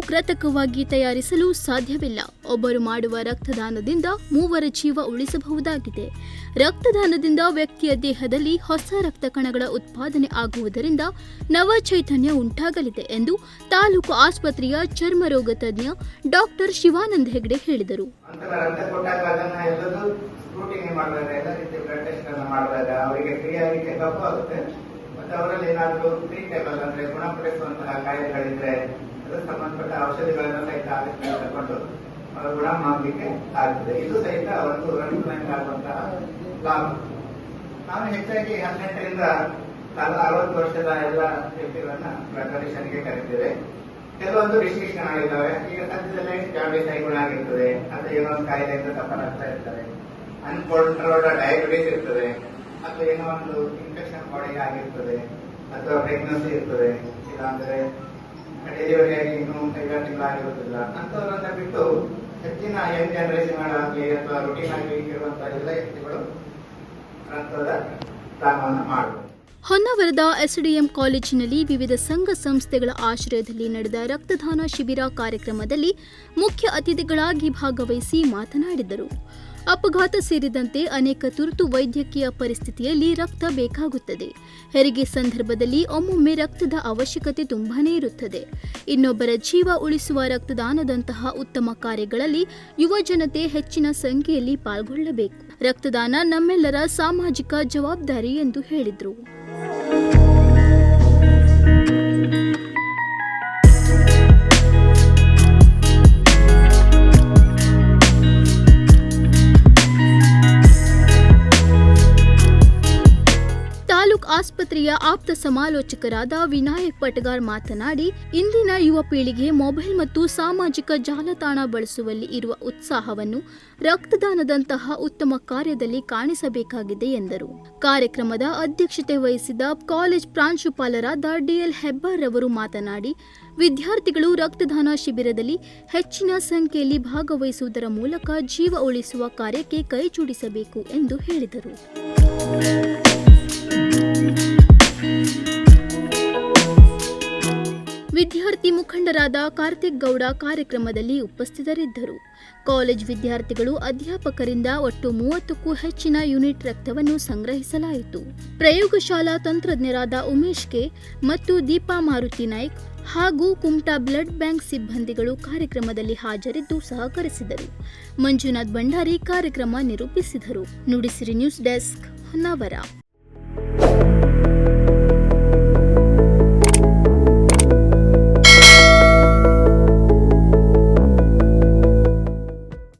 ಕೃತಕವಾಗಿ ತಯಾರಿಸಲು ಸಾಧ್ಯವಿಲ್ಲ. ಒಬ್ಬರು ಮಾಡುವ ರಕ್ತದಾನದಿಂದ ಮೂವರ ಜೀವ ಉಳಿಸಬಹುದಾಗಿದೆ. ರಕ್ತದಾನದಿಂದ ವ್ಯಕ್ತಿಯ ದೇಹದಲ್ಲಿ ಹೊಸ ರಕ್ತ ಕಣಗಳ ಉತ್ಪಾದನೆ ಆಗುವುದರಿಂದ ನವ ಚೈತನ್ಯ ಉಂಟಾಗಲಿದೆ ಎಂದು ತಾಲೂಕು ಆಸ್ಪತ್ರೆಯ ಚರ್ಮರೋಗ ತಜ್ಞ ಡಾಕ್ಟರ್ ಶಿವಾನಂದ ಹೆಗ್ಡೆ ಹೇಳಿದರು. ಅವರಲ್ಲಿ ಏನಾದರೂ ಟ್ರೀಟೇಬಲ್ ಅಂದ್ರೆ ಗುಣಪಡಿಸುವಂತಹ ಕಾಯಿಲೆಗಳಿದ್ರೆ ಸಂಬಂಧಪಟ್ಟ ಔಷಧಿಗಳನ್ನ ಸಹಿತ ಆಲೋಚನೆ ತಗೊಂಡು ಗುಣ ಮಾಡಲಿಕ್ಕೆ ಆಗ್ತದೆ. ಇದು ಸಹಿತ ಒಂದು ರಕ್ತದಾನ ಆಗುವಂತಹ ಲಾಭ. ನಾನು ಹೆಚ್ಚಾಗಿ ಹದಿನೆಂಟರಿಂದ ಅರವತ್ತು ವರ್ಷದ ಎಲ್ಲ ವ್ಯಕ್ತಿಗಳನ್ನ ಡೊನೇಷನ್ಗೆ ಕರೀತೇವೆ ಕೆಲವೊಂದು ರಿಸ್ಟ್ರಿಕ್ಷನ್ಗಳಿದ್ದಾವೆ ಈಗ ಸದ್ಯದಲ್ಲೇ ಗುಣ ಆಗಿರ್ತದೆ. ಅಥವಾ ಏನೋ ಒಂದು ಕಾಯಿಲೆಯಿಂದ ತಪ್ಪಲಾಗ್ತಾ ಇರ್ತಾರೆ ಅನ್ಕಂಟ್ರೋಲ್ಡ್ ಡಯಾಬಿಟೀಸ್ ಇರ್ತದೆ. ಅಥವಾ ಏನೋ ಒಂದು ಇನ್ಫೆಕ್ಷನ್ ಬಾಡಿಗೆ ಆಗಿರ್ತದೆ. ಅಥವಾ ಪ್ರೆಗ್ನೆನ್ಸಿ ಇರ್ತದೆ. ಇಲ್ಲಾಂದ್ರೆ ಡೆಲಿವರಿ ಆಗಿ ಇನ್ನೂ ಐದಾರು ತಿಂಗಳಾಗಿರುವುದಿಲ್ಲ ಅಂತವರನ್ನ ಬಿಟ್ಟು ಹೆಚ್ಚಿನ ಯಂಗ್ ಜನರೇಷನ್ ಆಗಲಿ ಅಥವಾ ರುಟೀನ್ ಆಗಿ ಇರುವಂತಹ ಎಲ್ಲ ವ್ಯಕ್ತಿಗಳು ಗ್ರಂಥದ ದಾನವನ್ನು ಮಾಡಬಹುದು ಹೊನ್ನಾವರದ ಎಸ್ಡಿಎಂ ಕಾಲೇಜಿನಲ್ಲಿ ವಿವಿಧ ಸಂಘ ಸಂಸ್ಥೆಗಳ ಆಶ್ರಯದಲ್ಲಿ ನಡೆದ ರಕ್ತದಾನ ಶಿಬಿರ ಕಾರ್ಯಕ್ರಮದಲ್ಲಿ ಮುಖ್ಯ ಅತಿಥಿಗಳಾಗಿ ಭಾಗವಹಿಸಿ ಮಾತನಾಡಿದರು. ಅಪಘಾತ ಸೇರಿದಂತೆ ಅನೇಕ ತುರ್ತು ವೈದ್ಯಕೀಯ ಪರಿಸ್ಥಿತಿಯಲ್ಲಿ ರಕ್ತ ಬೇಕಾಗುತ್ತದೆ. ಹೆರಿಗೆ ಸಂದರ್ಭದಲ್ಲಿ ಒಮ್ಮೊಮ್ಮೆ ರಕ್ತದ ಅವಶ್ಯಕತೆ ತುಂಬಾನೇ ಇರುತ್ತದೆ. ಇನ್ನೊಬ್ಬರ ಜೀವ ಉಳಿಸುವ ರಕ್ತದಾನದಂತಹ ಉತ್ತಮ ಕಾರ್ಯಗಳಲ್ಲಿ ಯುವ ಜನತೆ ಹೆಚ್ಚಿನ ಸಂಖ್ಯೆಯಲ್ಲಿ ಪಾಲ್ಗೊಳ್ಳಬೇಕು. ರಕ್ತದಾನ ನಮ್ಮೆಲ್ಲರ ಸಾಮಾಜಿಕ ಜವಾಬ್ದಾರಿ ಎಂದು ಹೇಳಿದರು. ಆಸ್ಪತ್ರೆಯ ಆಪ್ತ ಸಮಾಲೋಚಕರಾದ ವಿನಾಯಕ್ ಪಟಗಾರ್ ಮಾತನಾಡಿ, ಇಂದಿನ ಯುವ ಪೀಳಿಗೆ ಮೊಬೈಲ್ ಮತ್ತು ಸಾಮಾಜಿಕ ಜಾಲತಾಣ ಬಳಸುವಲ್ಲಿ ಇರುವ ಉತ್ಸಾಹವನ್ನು ರಕ್ತದಾನದಂತಹ ಉತ್ತಮ ಕಾರ್ಯದಲ್ಲಿ ಕಾಣಿಸಬೇಕಾಗಿದೆ ಎಂದರು. ಕಾರ್ಯಕ್ರಮದ ಅಧ್ಯಕ್ಷತೆ ವಹಿಸಿದ ಕಾಲೇಜ್ ಪ್ರಾಂಶುಪಾಲರಾದ ಡಿಎಲ್ ಹೆಬ್ಬಾರ್ ರವರು ಮಾತನಾಡಿ, ವಿದ್ಯಾರ್ಥಿಗಳು ರಕ್ತದಾನ ಶಿಬಿರದಲ್ಲಿ ಹೆಚ್ಚಿನ ಸಂಖ್ಯೆಯಲ್ಲಿ ಭಾಗವಹಿಸುವುದರ ಮೂಲಕ ಜೀವ ಉಳಿಸುವ ಕಾರ್ಯಕ್ಕೆ ಕೈಜೋಡಿಸಬೇಕು ಎಂದು ಹೇಳಿದರು. ವಿದ್ಯಾರ್ಥಿ ಮುಖಂಡರಾದ ಕಾರ್ತಿಕ್ ಗೌಡ ಕಾರ್ಯಕ್ರಮದಲ್ಲಿ ಉಪಸ್ಥಿತರಿದ್ದರು. ಕಾಲೇಜ್ ವಿದ್ಯಾರ್ಥಿಗಳು ಅಧ್ಯಾಪಕರಿಂದ ಒಟ್ಟು ಮೂವತ್ತಕ್ಕೂ ಹೆಚ್ಚಿನ ಯೂನಿಟ್ ರಕ್ತವನ್ನು ಸಂಗ್ರಹಿಸಲಾಯಿತು. ಪ್ರಯೋಗಶಾಲಾ ತಂತ್ರಜ್ಞರಾದ ಉಮೇಶ್ ಕೆ ಮತ್ತು ದೀಪಾ ಮಾರುತಿ ನಾಯ್ಕ್ ಹಾಗೂ ಕುಮಟಾ ಬ್ಲಡ್ ಬ್ಯಾಂಕ್ ಸಿಬ್ಬಂದಿಗಳು ಕಾರ್ಯಕ್ರಮದಲ್ಲಿ ಹಾಜರಿದ್ದು ಸಹಕರಿಸಿದರು. ಮಂಜುನಾಥ್ ಭಂಡಾರಿ ಕಾರ್ಯಕ್ರಮ ನಿರೂಪಿಸಿದರು. Nudisiri news desk Honnavar.